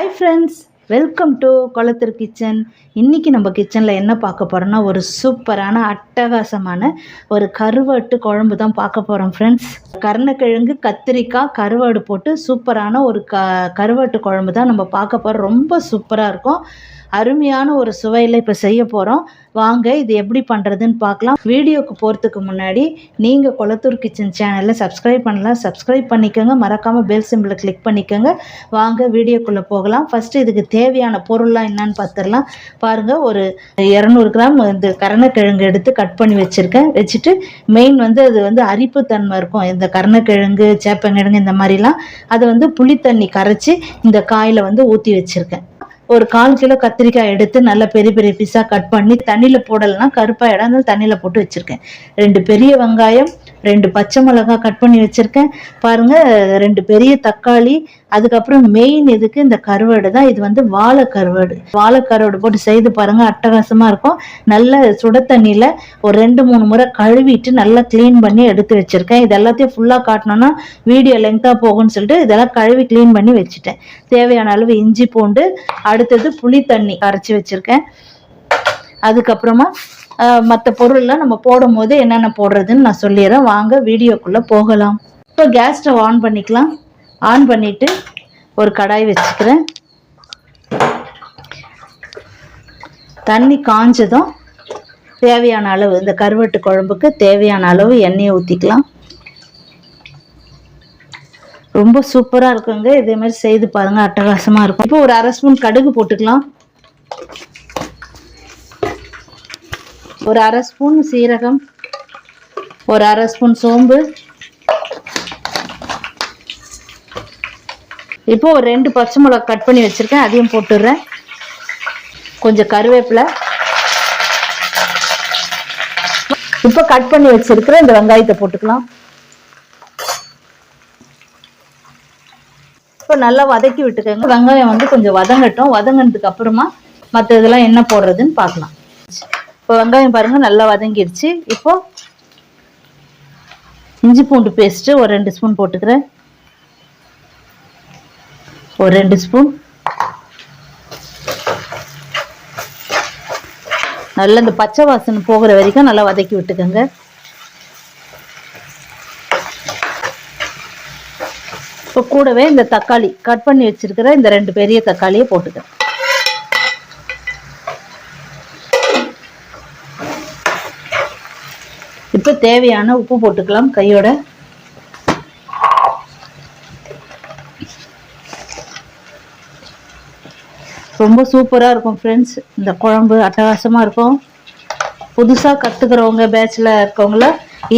Hi friends welcome to Kulathur kitchen இன்றைக்கி நம்ம கிச்சனில் என்ன பார்க்க போகிறோன்னா ஒரு சூப்பரான அட்டகாசமான ஒரு கருவாட்டு குழம்பு தான் பார்க்க போகிறோம் ஃப்ரெண்ட்ஸ் கருணக்கிழங்கு கத்திரிக்காய் கருவாடு போட்டு சூப்பரான ஒரு க கருவாட்டு குழம்பு தான் நம்ம பார்க்க போகிறோம் ரொம்ப சூப்பராக இருக்கும். அருமையான ஒரு சுவையில் இப்போ செய்ய போகிறோம் வாங்க இது எப்படி பண்ணுறதுன்னு பார்க்கலாம். வீடியோக்கு போகிறதுக்கு முன்னாடி நீங்கள் குளத்தூர் கிச்சன் சேனலில் சப்ஸ்கிரைப் பண்ணலாம். சப்ஸ்கிரைப் பண்ணிக்கோங்க. மறக்காமல் பெல் சிம்பிளை கிளிக் பண்ணிக்கோங்க. வாங்க வீடியோக்குள்ளே போகலாம். ஃபஸ்ட்டு இதுக்கு தேவையான பொருள்லாம் என்னன்னு பார்த்துடலாம் பாருங்கள் ஒரு இரநூறு கிராம் இந்த கருணக்கிழங்கு எடுத்து கட் பண்ணி வச்சுருக்கேன். வச்சுட்டு மெயின் வந்து அது வந்து அரிப்பு தன்மை இருக்கும். இந்த கருணக்கிழங்கு சேப்பங்கிழங்கு இந்த மாதிரிலாம். அதை வந்து புளித்தண்ணி கரைச்சி இந்த காயில் வந்து ஊற்றி வச்சுருக்கேன். ஒரு கால் கிலோ கத்திரிக்காய் எடுத்து நல்லா பெரிய பெரிய பீஸாக கட் பண்ணி தண்ணியில் போடலைன்னா கருப்பாக இடம் தண்ணியில் போட்டு வச்சுருக்கேன். ரெண்டு பெரிய வெங்காயம் ரெண்டு பச்சை மிளகாய் கட் பண்ணி வச்சுருக்கேன். பாருங்கள் ரெண்டு பெரிய தக்காளி அதுக்கப்புறம் மெயின் இதுக்கு இந்த கருவாடு தான். இது வந்து வாழை கருவாடு வாழை கருவாடு போட்டு செய்து பாருங்கள் அட்டகாசமாக இருக்கும். நல்ல சுட தண்ணியில் ஒரு ரெண்டு மூணு முறை கழுவிட்டு நல்லா க்ளீன் பண்ணி எடுத்து வச்சுருக்கேன். இது எல்லாத்தையும் ஃபுல்லாக காட்டணும்னா வீடியோ லெங்க்தாக போகும்னு சொல்லிட்டு இதெல்லாம் கழுவி க்ளீன் பண்ணி வச்சுட்டேன். தேவையான அளவு இஞ்சி பூண்டு அடுத்தது புளி தண்ணி அரைச்சி வச்சுருக்கேன். அதுக்கப்புறமா மற்ற பொருள்லாம் நம்ம போடும் போது என்னென்ன போடுறதுன்னு நான் சொல்லிடுறேன். வாங்க வீடியோக்குள்ளே போகலாம். இப்போ கேஸ் ஸ்டவ் ஆன் பண்ணிக்கலாம். ஆன் பண்ணிவிட்டு ஒரு கடாய் வச்சுக்கிறேன். தண்ணி காஞ்சதும் தேவையான அளவு இந்த கருவட்டு குழம்புக்கு தேவையான அளவு எண்ணெயை ஊற்றிக்கலாம் ரொம்ப சூப்பராக இருக்குங்க. இதே மாதிரி செய்து பாருங்கள் அட்டகாசமாக இருக்கும். இப்போ ஒரு அரை ஸ்பூன் கடுகு போட்டுக்கலாம். ஒரு அரை ஸ்பூன் சீரகம் ஒரு அரை ஸ்பூன் சோம்பு. இப்போ ஒரு ரெண்டு பச்சை மிளகா கட் பண்ணி வச்சுருக்கேன். அதையும் போட்டுடுறேன். கொஞ்சம் கருவேப்பிலை. இப்போ கட் பண்ணி வச்சிருக்கிற இந்த வெங்காயத்தை போட்டுக்கலாம். இப்போ நல்லா வதக்கி விட்டுக்கோங்க. வெங்காயம் வந்து கொஞ்சம் வதங்கட்டும். வதங்கினதுக்கு அப்புறமா மற்ற இதெல்லாம் என்ன போடுறதுன்னு பார்க்கலாம். இப்போ வெங்காயம் பாருங்கள் நல்லா வதங்கிடுச்சு இப்போ இஞ்சி பூண்டு பேஸ்ட்டு ஒரு ரெண்டு ஸ்பூன் போட்டுக்கிறேன். ஒரு ரெண்டு ஸ்பூன் நல்லா இந்த பச்சை வாசனை போகிற வரைக்கும் நல்லா வதக்கி விட்டுக்கோங்க. இப்போ கூடவே இந்த தக்காளி கட் பண்ணி வச்சுருக்கிற இந்த ரெண்டு பெரிய தக்காளியை போட்டுக்கிறேன் இப்போ தேவையான உப்பு போட்டுக்கலாம் கையோட. ரொம்ப சூப்பராக இருக்கும் ஃப்ரெண்ட்ஸ் இந்த குழம்பு அட்டகாசமாக இருக்கும். புதுசாக கற்றுக்கிறவங்க பேச்சில் இருக்கவங்கள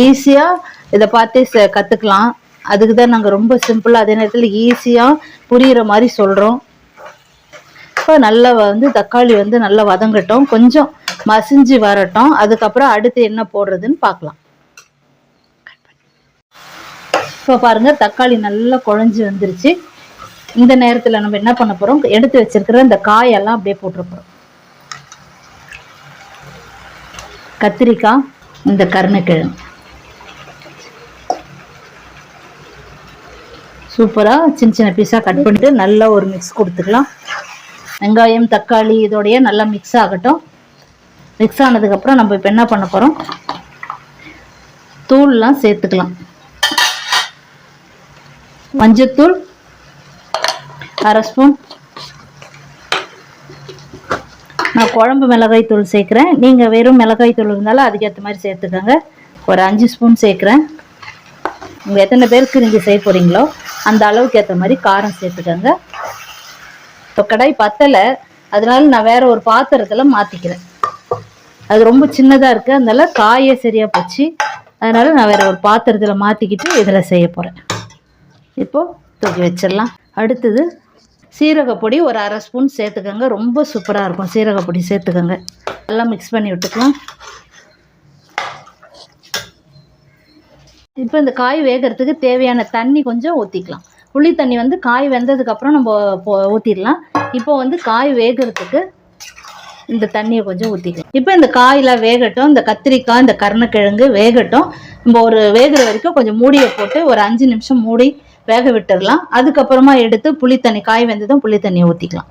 ஈஸியாக இதை பார்த்தே கற்றுக்கலாம் அதுக்கு தான் நாங்கள் ரொம்ப சிம்பிளாக அதே நேரத்தில் ஈஸியாக புரிகிற மாதிரி சொல்கிறோம் இப்போ நல்லா வந்து தக்காளி வந்து நல்லா வதங்கட்டும். கொஞ்சம் மசிஞ்சு வரட்டும். அதுக்கப்புறம் அடுத்து என்ன போடுறதுன்னு பார்க்கலாம். இப்போ பாருங்கள் தக்காளி நல்லா குழஞ்சி வந்துருச்சு. இந்த நேரத்தில் நம்ம என்ன பண்ண போகிறோம் எடுத்து வச்சிருக்கிற இந்த காயெல்லாம் அப்படியே போட்டுற போகிறோம் கத்திரிக்காய் இந்த கருணக்கிழங்கு. சூப்பராக சின்ன சின்ன பீஸாக கட் பண்ணிட்டு நல்லா ஒரு மிக்ஸ் கொடுத்துக்கலாம். வெங்காயம் தக்காளி இதோடைய நல்லா மிக்ஸ் ஆகட்டும். மிக்ஸ் ஆனதுக்கப்புறம் நம்ம இப்போ என்ன பண்ண போகிறோம் தூள்லாம் சேர்த்துக்கலாம். மஞ்சத்தூள் அரை ஸ்பூன். நான் குழம்பு மிளகாய் தூள் சேர்க்குறேன். நீங்கள் வெறும் மிளகாய் தூள் இருந்தாலும் அதுக்கேற்ற மாதிரி சேர்த்துக்கோங்க. ஒரு அஞ்சு ஸ்பூன் சேர்க்குறேன். உங்கள் எத்தனை பேருக்கு நீங்கள் செய்ய போகிறீங்களோ அந்த அளவுக்கு ஏற்ற மாதிரி காரம் சேர்த்துக்கோங்க. இப்போ கடாய் பத்தலை. அதனால நான் வேறு ஒரு பாத்திரத்தில் மாற்றிக்கிறேன் அது ரொம்ப சின்னதாக இருக்குது அதனால காயே சரியாக போச்சு. அதனால் நான் வேறு ஒரு பாத்திரத்தில் மாற்றிக்கிட்டு இதில் செய்ய போகிறேன் இப்போது தூக்கி வச்சிடலாம். அடுத்தது சீரகப்பொடி ஒரு அரை ஸ்பூன் சேர்த்துக்கோங்க. ரொம்ப சூப்பராக இருக்கும். சீரகப்பொடி சேர்த்துக்கோங்க. நல்லா மிக்ஸ் பண்ணி விட்டுக்கலாம். இப்போ இந்த காய் வேகிறதுக்கு தேவையான தண்ணி கொஞ்சம் ஊற்றிக்கலாம் புளி தண்ணி வந்து காய் வெந்ததுக்கப்புறம் நம்ம ஊற்றிடலாம் இப்போ வந்து காய் வேகிறதுக்கு இந்த தண்ணியை கொஞ்சம் ஊற்றிக்கலாம் இப்போ இந்த காயெலாம் வேகட்டும். இந்த கத்திரிக்காய் இந்த கருணக்கிழங்கு வேகட்டும். நம்ம ஒரு வேகிற வரைக்கும் கொஞ்சம் மூடியை போட்டு ஒரு அஞ்சு நிமிஷம் மூடி வேக விட்டுடலாம் அதுக்கப்புறமா எடுத்து புளி தண்ணி காய் வெந்ததும் புளி தண்ணியை ஊற்றிக்கலாம்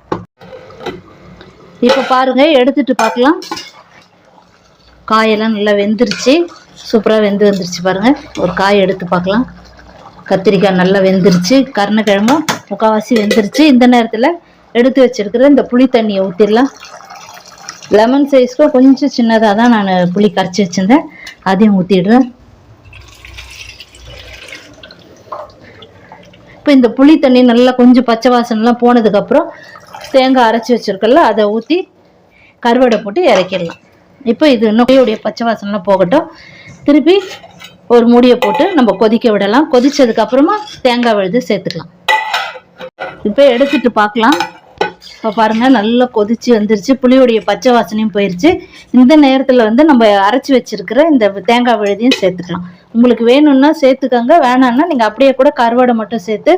இப்போ பாருங்க எடுத்துட்டு பார்க்கலாம். காயெல்லாம் நல்லா வெந்துருச்சு. சூப்பராக வெந்து வந்துருச்சு பாருங்க. ஒரு காய் எடுத்து பார்க்கலாம். கத்திரிக்காய் நல்லா வெந்துருச்சு. கருணக்கிழமும் முக்கால்வாசி வெந்துருச்சு. இந்த நேரத்தில் எடுத்து வச்சிருக்கிற இந்த புளி தண்ணியை ஊற்றிடலாம் லெமன் சைஸ்க்கு கொஞ்சம் சின்னதாக தான் நான் புளி கரைச்சி வச்சிருந்தேன். அதையும் ஊற்றிடுறேன் இப்போ இந்த புளி தண்ணி நல்லா கொஞ்சம் பச்சை வாசனைலாம் போனதுக்கப்புறம் தேங்காய் அரைச்சி வச்சிருக்கல அதை ஊற்றி கருவடை போட்டு இறக்கிடலாம். இப்போ இது இன்னும் கையுடைய பச்சை வாசனைலாம் போகட்டும். திருப்பி ஒரு மூடியை போட்டு நம்ம கொதிக்க விடலாம். கொதிச்சதுக்கு அப்புறமா தேங்காய் விழுது சேர்த்துக்கலாம். இப்போ எடுத்துட்டு பார்க்கலாம். இப்போ பாருங்க நல்லா கொதிச்சு வந்துருச்சு. புளியோடைய பச்சை வாசனையும் போயிருச்சு. இந்த நேரத்தில் வந்து நம்ம அரைச்சி வச்சிருக்கிற இந்த தேங்காய் விழுதியும் சேர்த்துக்கலாம். உங்களுக்கு வேணும்னா சேர்த்துக்கோங்க வேணாம்னா நீங்கள் அப்படியே கூட கருவாடை மட்டும் சேர்த்து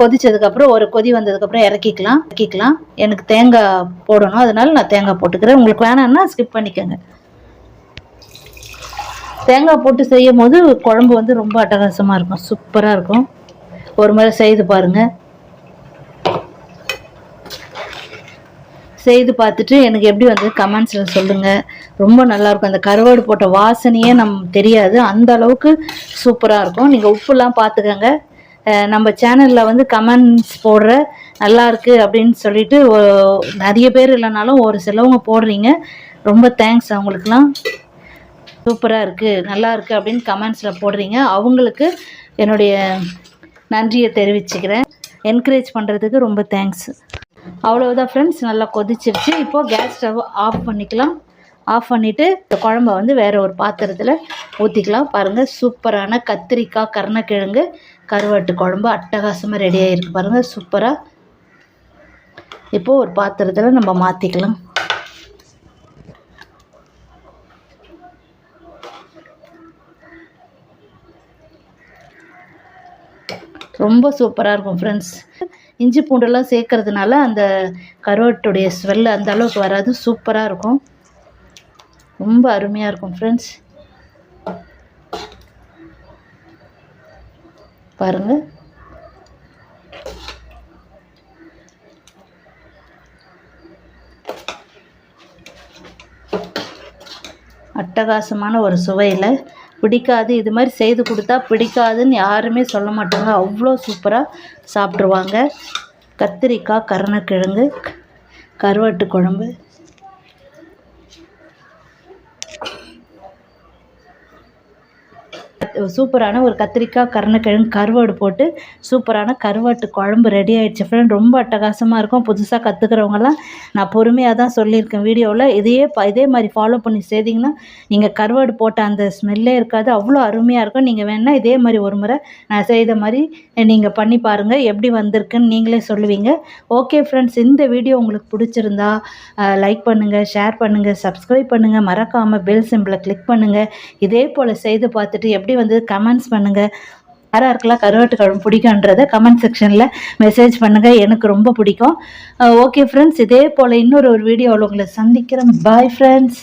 கொதிச்சதுக்கப்புறம் ஒரு கொதி வந்ததுக்கப்புறம் இறக்கிக்கலாம். இறக்கிக்கலாம். எனக்கு தேங்காய் போடணும். அதனால நான் தேங்காய் போட்டுக்கிறேன். உங்களுக்கு வேணாம்னா ஸ்கிப் பண்ணிக்கோங்க. தேங்காய் போட்டு செய்யும் போது குழம்பு வந்து ரொம்ப அட்டகாசமாக இருக்கும். சூப்பராக இருக்கும். ஒரு முறை செய்து பாருங்கள் செய்து பார்த்துட்டு எனக்கு எப்படி வந்து கமெண்ட்ஸில் சொல்லுங்கள் ரொம்ப நல்லாயிருக்கும் அந்த கருவாடு போட்ட வாசனையே நம் தெரியாது. அந்த அளவுக்கு சூப்பராக இருக்கும். நீங்கள் உப்புலாம் பார்த்துக்கோங்க. நம்ம சேனலில் வந்து கமெண்ட்ஸ் போடுற நல்லா இருக்குது அப்படின்னு சொல்லிட்டு நிறைய பேர் இல்லைனாலும் ஒரு சிலவங்க போடுறீங்க. ரொம்ப தேங்க்ஸ் அவங்களுக்குலாம் சூப்பராக இருக்குது நல்லா இருக்குது அப்படின்னு கமெண்ட்ஸில் போடுறீங்க. அவங்களுக்கு என்னுடைய நன்றியை தெரிவிச்சுக்கிறேன். என்கரேஜ் பண்ணுறதுக்கு ரொம்ப தேங்க்ஸ் அவ்வளோதான் ஃப்ரெண்ட்ஸ் நல்லா கொதிச்சிருச்சு. இப்போது கேஸ் ஸ்டவ் ஆஃப் பண்ணிக்கலாம். ஆஃப் பண்ணிவிட்டு இந்த குழம்ப வந்து வேறு ஒரு பாத்திரத்தில் ஊற்றிக்கலாம் பாருங்கள் சூப்பரான கத்திரிக்காய் கருணக்கிழங்கு கருவாட்டு குழம்பு அட்டகாசமாக ரெடி ஆகிருக்கு பாருங்கள் சூப்பராக இப்போது ஒரு பாத்திரத்தில் நம்ம மாற்றிக்கலாம் ரொம்ப சூப்பராக இருக்கும் ஃப்ரெண்ட்ஸ் இஞ்சி பூண்டெல்லாம் சேர்க்கறதுனால அந்த கருவாட்டுடைய ஸ்வெல்லு அந்த அளவுக்கு வராது. சூப்பராக இருக்கும். ரொம்ப அருமையாக இருக்கும் ஃப்ரெண்ட்ஸ் பாருங்கள் அட்டகாசமான ஒரு சுவையில் பிடிக்காது. இது மாதிரி செய்து கொடுத்தா பிடிக்காதுன்னு யாருமே சொல்ல மாட்டாங்க. அவ்வளோ சூப்பராக சாப்பிட்ருவாங்க கத்திரிக்காய் கருணக்கிழங்கு கருவாட்டு குழம்பு. சூப்பரான ஒரு கத்திரிக்காய் கருணக்கிழங்கு கருவாடு போட்டு சூப்பரான கருவாட்டு குழம்பு ரெடி ஆகிடுச்சு ஃப்ரெண்ட் ரொம்ப அட்டகாசமாக இருக்கும். புதுசாக கற்றுக்கிறவங்கலாம் நான் பொறுமையாக தான் சொல்லியிருக்கேன் வீடியோவில் இதையே இதே மாதிரி ஃபாலோ பண்ணி செய்தீங்கன்னா நீங்கள் கருவாடு போட்ட அந்த ஸ்மெல்லே இருக்காது. அவ்வளோ அருமையாக இருக்கும். நீங்கள் வேணால் இதே மாதிரி ஒரு முறை நான் செய்த மாதிரி நீங்கள் பண்ணி பாருங்கள் எப்படி வந்திருக்குன்னு நீங்களே சொல்லுவீங்க. ஓகே ஃப்ரெண்ட்ஸ் இந்த வீடியோ உங்களுக்கு பிடிச்சிருந்தா லைக் பண்ணுங்கள் ஷேர் பண்ணுங்கள் சப்ஸ்கிரைப் பண்ணுங்கள் மறக்காமல் பெல் சிம்பிளை கிளிக் பண்ணுங்கள் இதே போல் செய்து பார்த்துட்டு எப்படி வந்து கமெண்ட்ஸ் பண்ணுங்கள் யார் யாருக்கெல்லாம் கருவாட்டு குழம்பு பிடிக்குன்றதை கமெண்ட் செக்ஷனில் மெசேஜ் பண்ணுங்கள் எனக்கு ரொம்ப பிடிக்கும். ஓகே ஃப்ரெண்ட்ஸ் இதே போல் இன்னொரு ஒரு வீடியோவில் உங்களை சந்திக்கிறேன். Bye friends